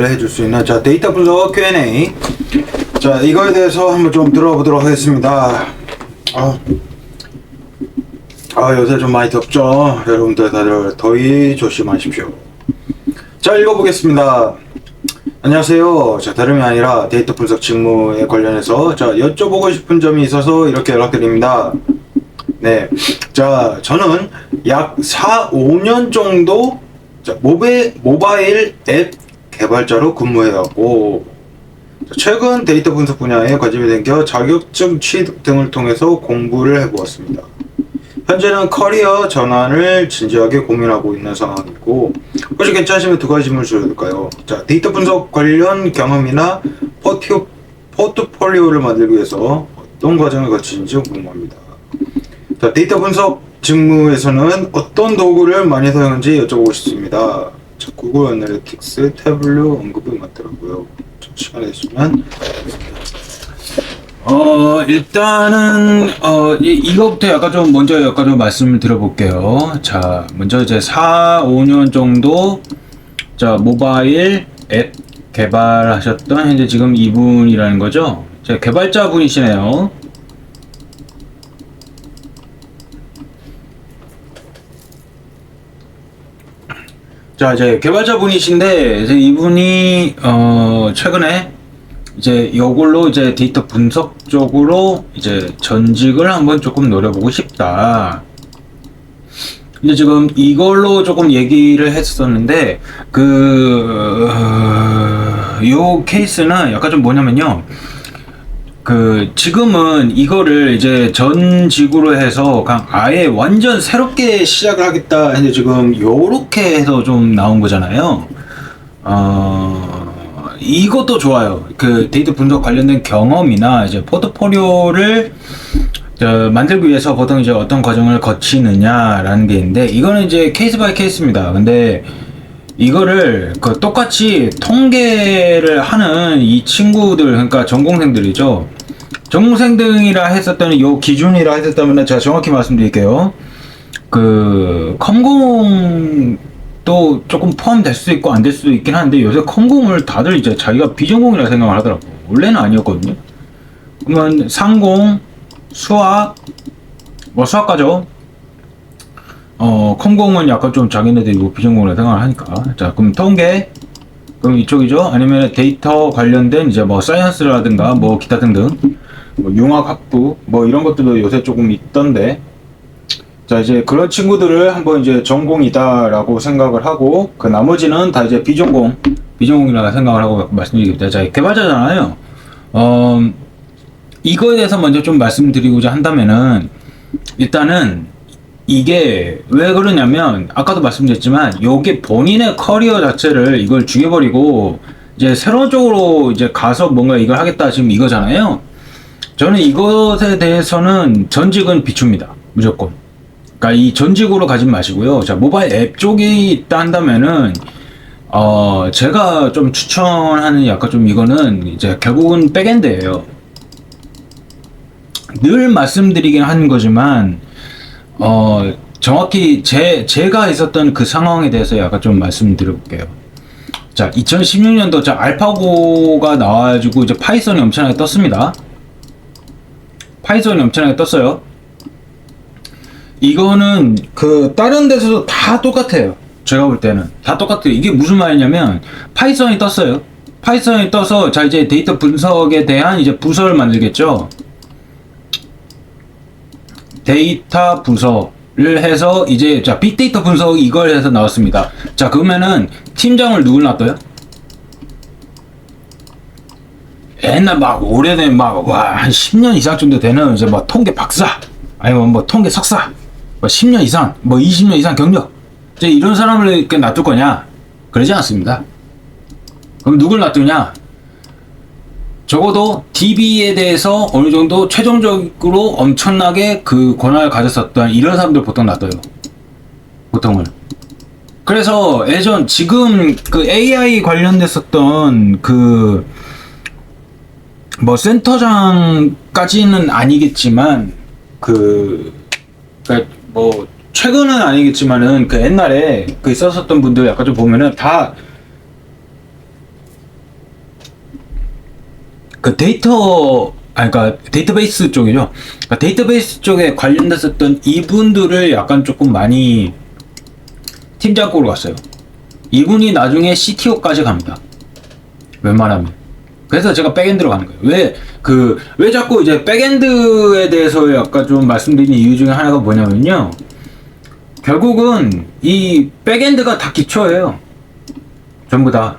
해줄 수 있는 자 데이터 분석 Q&A. 자 이거에 대해서 한번 좀 들어보도록 하겠습니다. 아, 아 요새 좀 많이 덥죠? 여러분들 다들 더위 조심하십시오. 자 읽어보겠습니다. 안녕하세요. 자 다름이 아니라 데이터 분석 직무에 관련해서 자 여쭤보고 싶은 점이 있어서 이렇게 연락드립니다. 네. 자, 저는 약 4, 5년 정도 자, 모베, 모바일 앱 개발자로 근무해왔고 자, 최근 데이터 분석 분야에 관심이 생겨 자격증 취득 등을 통해서 공부를 해보았습니다. 현재는 커리어 전환을 진지하게 고민하고 있는 상황이고 혹시 괜찮으시면 두 가지 질문을 드릴까요? 자, 데이터 분석 관련 경험이나 포티오, 포트폴리오를 만들기 위해서 어떤 과정을 거치는지 궁금합니다. 자, 데이터 분석 직무에서는 어떤 도구를 많이 사용하는지 여쭤보고 싶습니다. 자, 구글 애널리틱스, 태블로 언급이 많더라고요. 좀 시간 되시면 어 일단은 어 이, 이거부터 약간 좀 먼저 약간 좀 말씀을 드려볼게요. 자 먼저 이제 4, 5년 정도 자 모바일 앱 개발하셨던 현재 지금 이분이라는 거죠. 자 개발자 분이시네요. 자 이제 개발자 분이신데 이제 이분이 어 최근에 이제 이걸로 이제 데이터 분석 쪽으로 이제 전직을 한번 조금 노려보고 싶다. 근데 지금 이걸로 조금 얘기를 했었는데 그, 그요 케이스는 약간 좀 뭐냐면요. 그 지금은 이거를 이제 전직으로 해서 그냥 아예 완전 새롭게 시작을 하겠다 했는데 지금 요렇게 해서 좀 나온 거잖아요. 어 이것도 좋아요. 그 데이터 분석 관련된 경험이나 이제 포트폴리오를 저, 만들기 위해서 보통 이제 어떤 과정을 거치느냐라는 게 있는데 이거는 이제 케이스 바이 케이스입니다. 근데 이거를 그 똑같이 통계를 하는 이 친구들 그러니까 전공생들이죠. 전공생들이라 했었다면 요 기준이라 했었다면 제가 정확히 말씀드릴게요. 그 컴공도 조금 포함될 수도 있고 안 될 수도 있긴 한데 요새 컴공을 다들 이제 자기가 비전공이라 생각을 하더라고. 원래는 아니었거든요. 그러면 상공, 수학, 뭐 수학과죠. 어, 컴공은 약간 좀 자기네들이 뭐 비전공이라 생각을 하니까. 자, 그럼 통계, 그럼 이쪽이죠. 아니면 데이터 관련된 이제 뭐 사이언스라든가 뭐 기타 등등, 뭐 융합학부 뭐 이런 것들도 요새 조금 있던데. 자, 이제 그런 친구들을 한번 이제 전공이다라고 생각을 하고 그 나머지는 다 이제 비전공, 비전공이라고 생각을 하고 말씀드립니다. 자, 개발자잖아요. 어, 이거에 대해서 먼저 좀 말씀드리고자 한다면은 일단은 이게 왜 그러냐면 아까도 말씀드렸지만 요게 본인의 커리어 자체를 이걸 죽여버리고 이제 새로운 쪽으로 이제 가서 뭔가 이걸 하겠다 지금 이거잖아요. 저는 이것에 대해서는 전직은 비춥니다. 무조건. 그러니까 이 전직으로 가지 마시고요. 자 모바일 앱 쪽이 있다 한다면은 어 제가 좀 추천하는 약간 좀 이거는 이제 결국은 백엔드예요. 늘 말씀드리긴 하는 거지만 어 정확히 제 제가 있었던 그 상황에 대해서 약간 좀 말씀드려볼게요. 자, 2016년도 자 알파고가 나와가지고 이제 파이썬이 엄청나게 떴습니다. 파이썬이 엄청나게 떴어요. 이거는 그 다른 데서도 다 똑같아요. 제가 볼 때는 다 똑같아요. 이게 무슨 말이냐면 파이썬이 떴어요. 파이썬이 떠서 자 이제 데이터 분석에 대한 이제 부서를 만들겠죠. 데이터 분석을 해서 이제 자 빅데이터 분석 이걸 해서 나왔습니다. 자 그러면은 팀장을 누굴 놔둬요? 옛날 막 오래된 막와한 10년 이상 정도 되는 이제 뭐 통계 박사 아니면 뭐 통계 석사 뭐 10년 이상 뭐 20년 이상 경력 이제 이런 사람을 이렇게 놔둘 거냐? 그러지 않습니다. 그럼 누굴 놔두냐? 적어도 DB에 대해서 어느 정도 최종적으로 엄청나게 그 권한을 가졌었던 이런 사람들 보통 놔둬요. 보통은. 그래서 예전 지금 그 AI 관련됐었던 그 뭐 센터장까지는 아니겠지만 그, 그러니까 뭐 최근은 아니겠지만은 그 옛날에 그 있었었던 분들 약간 좀 보면은 다 그 데이터 아 그러니까 데이터베이스 쪽이죠. 그러니까 데이터베이스 쪽에 관련됐었던 이분들을 약간 조금 많이 팀장급으로 갔어요. 이분이 나중에 CTO까지 갑니다. 웬만하면. 그래서 제가 백엔드로 가는 거예요. 왜, 그, 왜 자꾸 이제 백엔드에 대해서 약간 좀 말씀드린 이유 중에 하나가 뭐냐면요. 결국은 이 백엔드가 다 기초예요. 전부 다.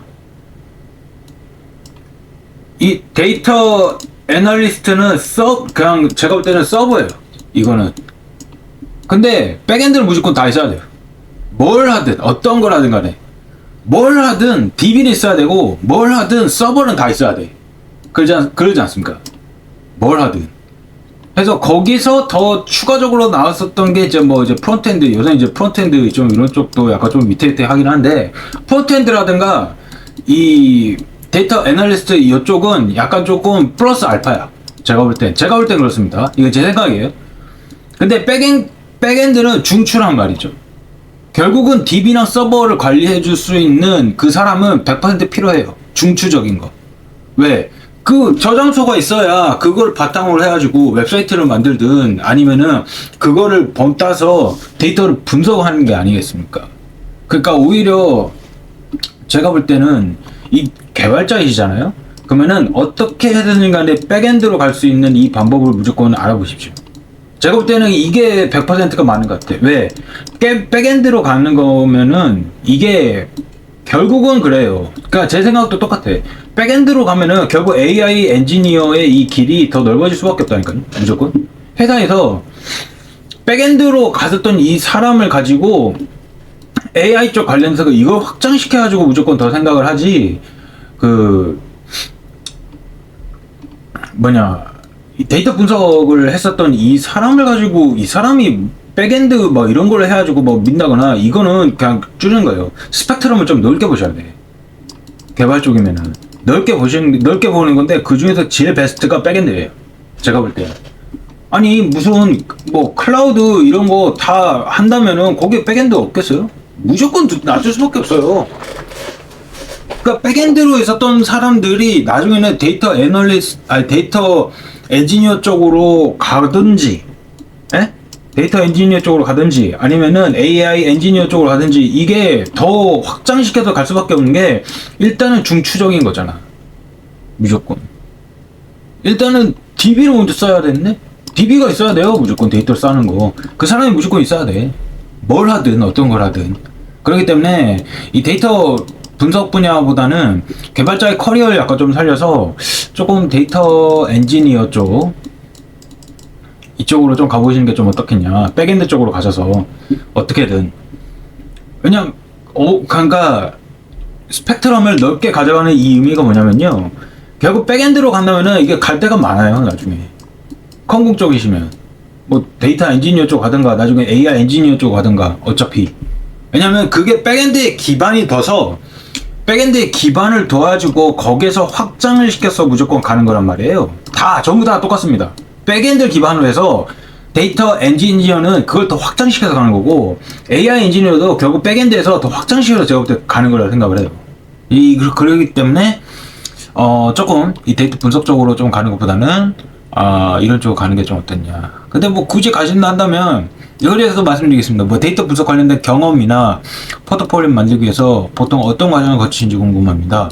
이 데이터 애널리스트는 서, 그냥 제가 볼 때는 서버예요. 이거는. 근데 백엔드는 무조건 다 있어야 돼요. 뭘 하든, 어떤 걸 하든 간에. 뭘 하든 DB는 있어야 되고, 뭘 하든 서버는 다 있어야 돼. 그러지, 않, 그러지 않습니까? 뭘 하든. 그래서 거기서 더 추가적으로 나왔었던 게 이제 뭐 이제 프론트엔드, 요새 이제 프론트엔드 좀 이런 쪽도 약간 좀 밑에 밑에 하긴 한데, 프론트엔드라든가 이 데이터 애널리스트 이쪽은 약간 조금 플러스 알파야. 제가 볼 땐. 제가 볼 땐 그렇습니다. 이거 제 생각이에요. 근데 백엔, 백엔드는 중추란 말이죠. 결국은 DB나 서버를 관리해 줄 수 있는 그 사람은 100% 필요해요. 중추적인 거. 왜? 그 저장소가 있어야 그걸 바탕으로 해가지고 웹사이트를 만들든 아니면은 그거를 범따서 데이터를 분석하는 게 아니겠습니까? 그러니까 오히려 제가 볼 때는 이 개발자이시잖아요? 그러면은 어떻게 해든 간에 백엔드로 갈 수 있는 이 방법을 무조건 알아보십시오. 제가 볼 때는 이게 100%가 맞는 것 같아요. 왜? 깨- 백엔드로 가는 거면은 이게 결국은 그래요. 그러니까 제 생각도 똑같아. 백엔드로 가면은 결국 AI 엔지니어의 이 길이 더 넓어질 수밖에 없다니까요. 무조건. 회사에서 백엔드로 갔었던 이 사람을 가지고 AI 쪽 관련해서 이걸 확장시켜가지고 무조건 더 생각을 하지, 그, 뭐냐, 이 데이터 분석을 했었던 이 사람을 가지고 이 사람이 백엔드 뭐 이런 걸 해가지고 뭐 민다거나 이거는 그냥 줄이는 거예요. 스펙트럼을 좀 넓게 보셔야 돼. 개발 쪽이면은. 넓게 보시는, 넓게 보는 건데 그 중에서 제일 베스트가 백엔드예요. 제가 볼 때. 아니, 무슨, 뭐, 클라우드 이런 거 다 한다면은 거기에 백엔드 없겠어요? 무조건 두- 놔줄 수밖에 없어요. 그러니까 백엔드로 있었던 사람들이 나중에는 데이터 애널리스, 아니, 데이터 엔지니어 쪽으로 가든지, 에? 데이터 엔지니어 쪽으로 가든지, 아니면은 AI 엔지니어 쪽으로 가든지, 이게 더 확장시켜서 갈 수밖에 없는 게, 일단은 중추적인 거잖아. 무조건. 일단은 DB를 먼저 써야 되는데 DB가 있어야 돼요 무조건 데이터를 쌓는 거 그 사람이 무조건 있어야 돼뭘 하든 어떤 걸 하든 그렇기 때문에 이 데이터 분석 분야보다는 개발자의 커리어를 약간 좀 살려서 조금 데이터 엔지니어 쪽 이쪽으로 좀 가보시는 게 좀 어떻겠냐 백엔드 쪽으로 가셔서 어떻게든 왜냐면 어 그러니까 스펙트럼을 넓게 가져가는 이 의미가 뭐냐면요. 결국 백엔드로 간다면은 이게 갈 데가 많아요, 나중에. 컴공 쪽이시면. 뭐 데이터 엔지니어 쪽 가든가 나중에 AI 엔지니어 쪽 가든가 어차피. 왜냐면 그게 백엔드의 기반이 둬서 백엔드의 기반을 둬가지고 거기에서 확장을 시켜서 무조건 가는 거란 말이에요. 다 전부 다 똑같습니다. 백엔드 기반으로 해서 데이터 엔지니어는 그걸 더 확장시켜서 가는 거고 AI 엔지니어도 결국 백엔드에서 더 확장시켜서 제가 볼 때 가는 거라고 생각을 해요. 이 그- 그러기 때문에 어 조금 이 데이터 분석 쪽으로 좀 가는 것보다는 아 이런 쪽으로 가는 게 좀 어떻냐. 근데 뭐 굳이 가신다 한다면 여기에서 말씀드리겠습니다. 뭐 데이터 분석 관련된 경험이나 포트폴리오 만들기 위해서 보통 어떤 과정을 거치는지 궁금합니다.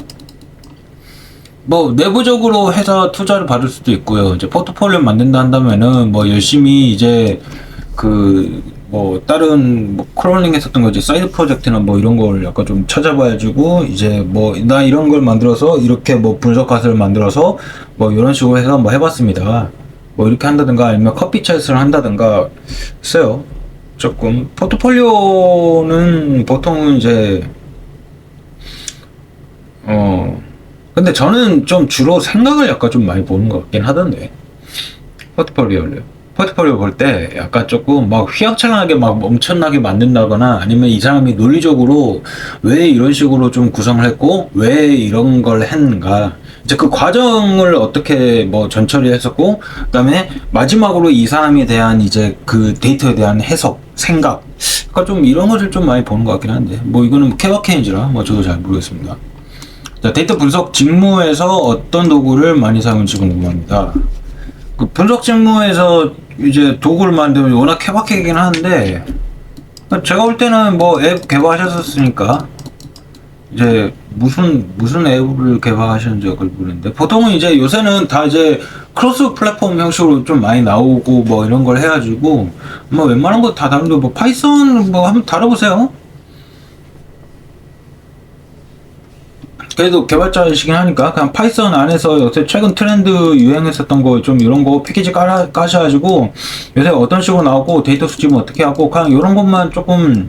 뭐 내부적으로 회사 투자를 받을 수도 있고요. 이제 포트폴리오 만든다 한다면은 뭐 열심히 이제 그 뭐 다른 뭐 크롤링 했었던 거지 사이드 프로젝트나 뭐 이런 걸 약간 좀 찾아봐가지고 이제 뭐 나 이런 걸 만들어서 이렇게 뭐 분석 가설을 만들어서 뭐 이런 식으로 해서 뭐 해봤습니다. 뭐 이렇게 한다든가 아니면 커피 챗을 한다든가 했어요. 조금 포트폴리오는 보통 이제 어 근데 저는 좀 주로 생각을 약간 좀 많이 보는 것 같긴 하던데 포트폴리오를 포트폴리오 볼 때 약간 조금 막 휘황찬란하게 막 엄청나게 만든다거나 아니면 이 사람이 논리적으로 왜 이런 식으로 좀 구성을 했고 왜 이런 걸 했는가 이제 그 과정을 어떻게 뭐 전처리 했었고 그다음에 마지막으로 이 사람에 대한 이제 그 데이터에 대한 해석 생각 그러니까 좀 이런 것을 좀 많이 보는 것 같긴 한데 뭐 이거는 케바케인지라 뭐 저도 잘 모르겠습니다. 자, 데이터 분석 직무에서 어떤 도구를 많이 사용하는지 궁금합니다. 그 분석 직무에서 이제 도구를 만들면 워낙 케바케이긴 하는데 제가 볼 때는 뭐 앱 개발하셨었으니까 이제 무슨 무슨 앱을 개발하셨는지 그걸 모르는데 보통은 이제 요새는 다 이제 크로스 플랫폼 형식으로 좀 많이 나오고 뭐 이런 걸 해가지고 뭐 웬만한 거 다 다른데 뭐 파이썬 뭐 한번 다뤄보세요. 그래도 개발자이시긴 하니까 그냥 파이썬 안에서 요새 최근 트렌드 유행했었던 거 좀 이런 거 패키지 깔아, 까셔가지고 요새 어떤 식으로 나오고 데이터 수집은 어떻게 하고 그냥 이런 것만 조금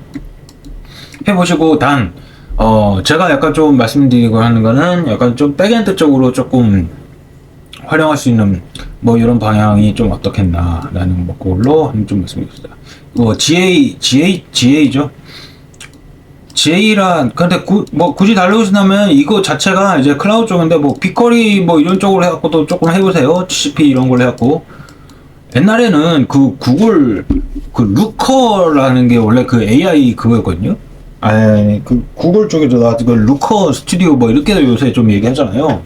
해보시고 단 어, 제가 약간 좀 말씀드리고 하는 거는 약간 좀 백엔드 쪽으로 조금 활용할 수 있는 뭐 이런 방향이 좀 어떻겠나라는 뭐 걸로 한번 좀 말씀드리겠습니다. 뭐 GA, GA, GA죠. GA란 근데 구, 뭐 굳이 달려오신다면 이거 자체가 이제 클라우드 쪽인데 뭐 빅커리 뭐 이런 쪽으로 해갖고도 조금 해보세요. GCP 이런 걸 해갖고 옛날에는 그 구글 그 루커라는 게 원래 그 AI 그거였거든요. 아니 그 구글 쪽에서 나왔던 그 루커 스튜디오 뭐 이렇게 요새 좀 얘기하잖아요.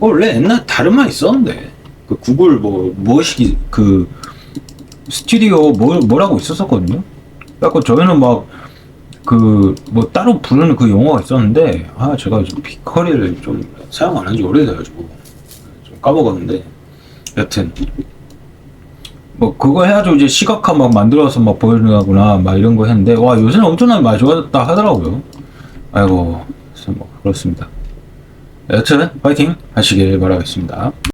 원래 옛날 다른 말 있었는데 그 구글 뭐 무엇이 그 스튜디오 뭐 뭐라고 있었었거든요. 그래갖고 저희는 막 그 뭐 따로 부르는 그 용어가 있었는데 아 제가 좀 빅커리를 좀 사용 안 한 지 오래돼가지고 좀 까먹었는데 여튼. 뭐 그거 해가지고 이제 시각화 막 만들어서 막 보여주거나 막 이런 거 했는데 와 요새는 엄청나게 많이 좋아졌다 하더라고요. 아이고 뭐 그렇습니다. 여튼 파이팅 하시길 바라겠습니다